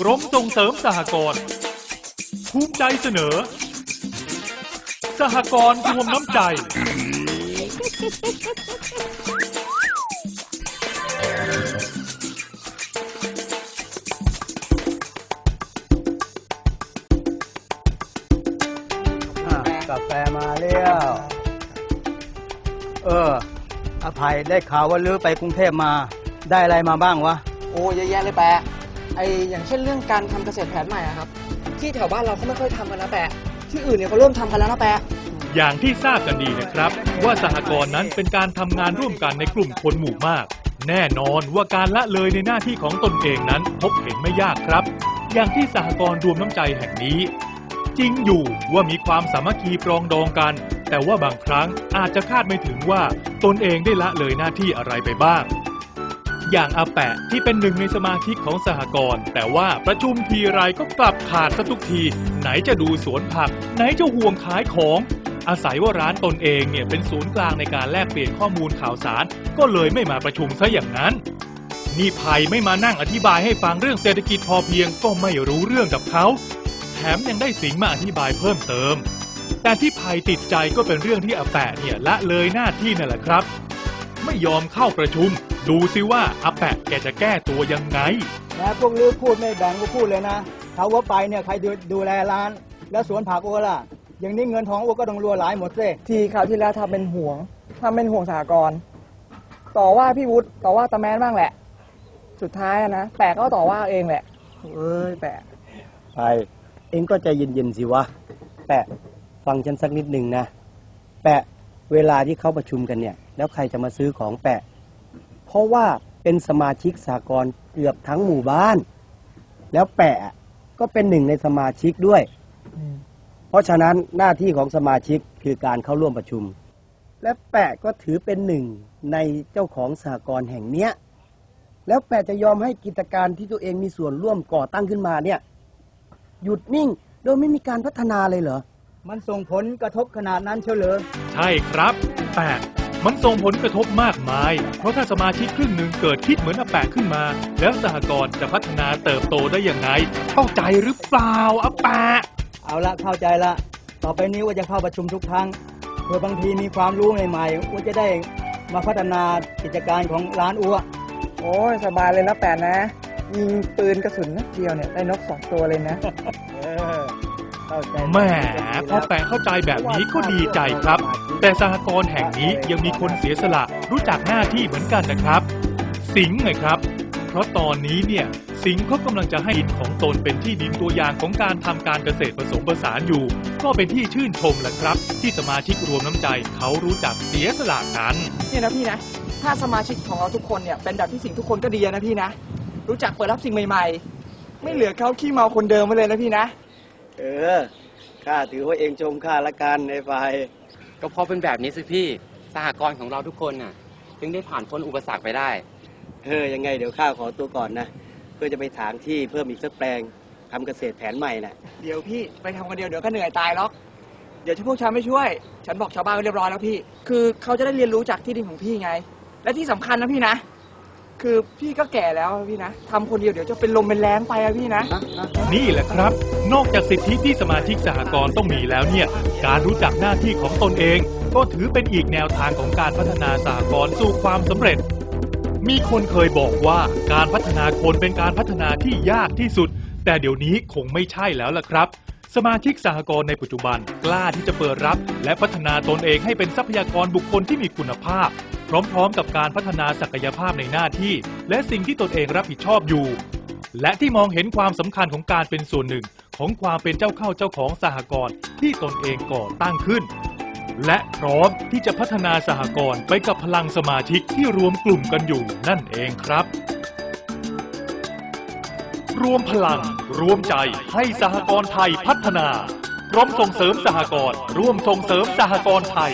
กรมส่งเสริมสหกรณ์ภูมิใจเสนอ สหกรณ์รวมน้ำใจ อะกาแฟมาเลี้ยวเออ อภัยได้ข่าวว่าลือไปกรุงเทพมา ได้อะไรมาบ้างวะ โอ้เยอะแยะเลยแปะ ไออย่างเช่นเรื่องการทำเกษตรแผนใหม่อะครับ ที่แถวบ้านเราเขาไม่ค่อยทำกันนะแปะที่อื่นเนี่ยเขาเริ่มทำกันแล้วนะแปะอย่างที่ทราบกันดีนะครับ ว่าสหกรณ์นั้นเป็นการทำงานร่วมกันในกลุ่มคนหมู่มาก แน่นอนว่าการละเลยในหน้าที่ของตนเองนั้นพบเห็นไม่ยากครับ อย่างที่สหกรณ์รวมน้ำใจแห่งนี้ จริงอยู่ว่ามีความสามัคคีปรองดองกัน แต่ว่าบางครั้งอาจจะคาดไม่ถึงว่าตนเองได้ละเลยหน้าที่อะไรไปบ้าง อย่างอาแปะที่เป็นหนึ่งในสมาชิกของสหกรณ์แต่ว่าประชุมทีไรก็กลับขาดซะทุกที ไหนจะดูสวนผัก ไหนจะห่วงขายของ อาศัยว่าร้านตนเองเนี่ยเป็นศูนย์กลางในการแลกเปลี่ยนข้อมูลข่าวสาร ก็เลยไม่มาประชุมซะอย่างนั้นนี่ภัยไม่มานั่งอธิบายให้ฟังเรื่องเศรษฐกิจพอเพียงก็ไม่รู้เรื่องกับเขา แถมยังได้สิงมาอธิบายเพิ่มเติม แต่ที่ภัยติดใจก็เป็นเรื่องที่อาแปะเนี่ยละเลยหน้าที่นั่นแหละครับ ไม่ยอมเข้าประชุม ดูซิว่าอาแปะแกจะแก้ตัวยังไงแม้พวกลือพูดไม่แบ่งก็พูดเลยนะเขาว่าไปเนี่ยใครดูดูแลร้าน แล้วสวนผักโอล่ะ อย่างนี้เงินทองโอก็ต้องรัวหลายหมดสิทีคราวที่แล้วทำเป็นห่วงทำเป็นห่วงสหกรณ์ต่อว่าพี่วุฒิต่อว่าตาแมนบ้างแหละ สุดท้ายอะนะแปะก็ต่อว่าเองแหละเอ้ยแปะไปเองก็ใจเย็นๆสิวะ แปะ ฟังฉันสักนิดหนึ่งนะ แปะ เวลาที่เขาประชุมกันเนี่ย แล้วใครจะมาซื้อของแปะ เพราะว่าเป็นสมาชิกสากลเกือบทั้งหมู่บ้าน แล้วแปะก็เป็นหนึ่งในสมาชิกด้วย เพราะฉะนั้นหน้าที่ของสมาชิกคือการเข้าร่วมประชุม และแปะก็ถือเป็นหนึ่งในเจ้าของสากลแห่งเนี้ย แล้วแปะจะยอมให้กิจการที่ตัวเองมีส่วนร่วมก่อตั้งขึ้นมาเนี่ย หยุดนิ่งโดยไม่มีการพัฒนาเลยเหรอ มันส่งผลกระทบขนาดนั้นเชียวเหรอใช่ครับแต่มันส่งผลกระทบมากมาย เพราะถ้าสมาชิกครึ่งหนึ่งเกิดคิดเหมือนอาแปะขึ้นมา แล้วสหกรณ์จะพัฒนาเติบโตได้ยังไงเข้าใจหรือเปล่าอาแปะ เอาละเข้าใจละ ต่อไปนี้ว่าจะเข้าประชุมทุกครั้งเพื่อบางทีมีความรู้ใหม่ๆว่าจะได้มาพัฒนากิจการของร้านอัวโอ้ยสบายเลยนะแปะนะยิงปืนกระสุนนัดเดียวเนี่ยได้นกสองตัวเลยนะเออเข้าใจ แหมพอแปะเข้าใจแบบนี้ก็ดีใจครับ แต่สหกรณ์แห่งนี้ยังมีคนเสียสละรู้จักหน้าที่เหมือนกันนะครับ สิงห์ไงครับ เพราะตอนนี้เนี่ยสิงห์เขากำลังจะให้ดินของตนเป็นที่ดินตัวอย่างของการทำการเกษตรผสมผสานอยู่ ก็เป็นที่ชื่นชมแหละครับ ที่สมาชิกรวมน้ำใจเขารู้จักเสียสละกันเนี่ยนะพี่นะ ถ้าสมาชิกของเราทุกคนเนี่ยเป็นแบบที่สิ่งทุกคนก็ดีนะพี่นะ รู้จักเปิดรับสิ่งใหม่ ๆ ไม่เหลือเขาขี้เมาคนเดิมไปเลยนะพี่นะ เออข้าถือว่าเองชมข้าละกันในไฟก็เพราะเป็นแบบนี้สิพี่สหกรณ์ของเราทุกคนน่ะจึงได้ผ่านพ้นอุปสรรคไปได้เออยังไงเดี๋ยวข้าขอตัวก่อนนะเพื่อจะไปถางที่เพิ่มอีกสักแปลงทำเกษตรแผนใหม่น่ะเดี๋ยวพี่ไปทำกันเดียวเดี๋ยวก็เหนื่อยตายหรอก เดี๋ยวพวกฉันไม่ช่วย ฉันบอกชาวบ้านไว้เรียบร้อยแล้วพี่ คือเขาจะได้เรียนรู้จากที่ดินของพี่ไง และที่สำคัญนะพี่นะ คือพี่ก็แก่แล้วพี่นะทำคนเดียวเดี๋ยวจะเป็นลมเป็นแรงไปอะพี่นะ นี่แหละครับ นอกจากสิทธิที่สมาชิกสหกรณ์ต้องมีแล้วเนี่ย การรู้จักหน้าที่ของตนเอง ก็ถือเป็นอีกแนวทางของการพัฒนาสหกรณ์สู่ความสำเร็จ มีคนเคยบอกว่าการพัฒนาคนเป็นการพัฒนาที่ยากที่สุด แต่เดี๋ยวนี้คงไม่ใช่แล้วล่ะครับ สมาชิกสหกรณ์ในปัจจุบันกล้าที่จะเปิดรับ และพัฒนาตนเองให้เป็นทรัพยากรบุคคลที่มีคุณภาพ พร้อมๆ กับการพัฒนาศักยภาพในหน้าที่ และสิ่งที่ตนเองรับผิดชอบอยู่ และที่มองเห็นความสำคัญของการเป็นส่วนหนึ่ง ของความเป็นเจ้าเข้าเจ้าของสหกรณ์ที่ตนเองก่อตั้งขึ้น และพร้อมที่จะพัฒนาสหกรณ์ไปกับพลังสมาชิกที่รวมกลุ่มกันอยู่นั่นเองครับ รวมพลัง รวมใจให้สหกรณ์ไทยพัฒนากรมส่งเสริมสหกรณ์ร่วมส่งเสริมสหกรณ์ไทย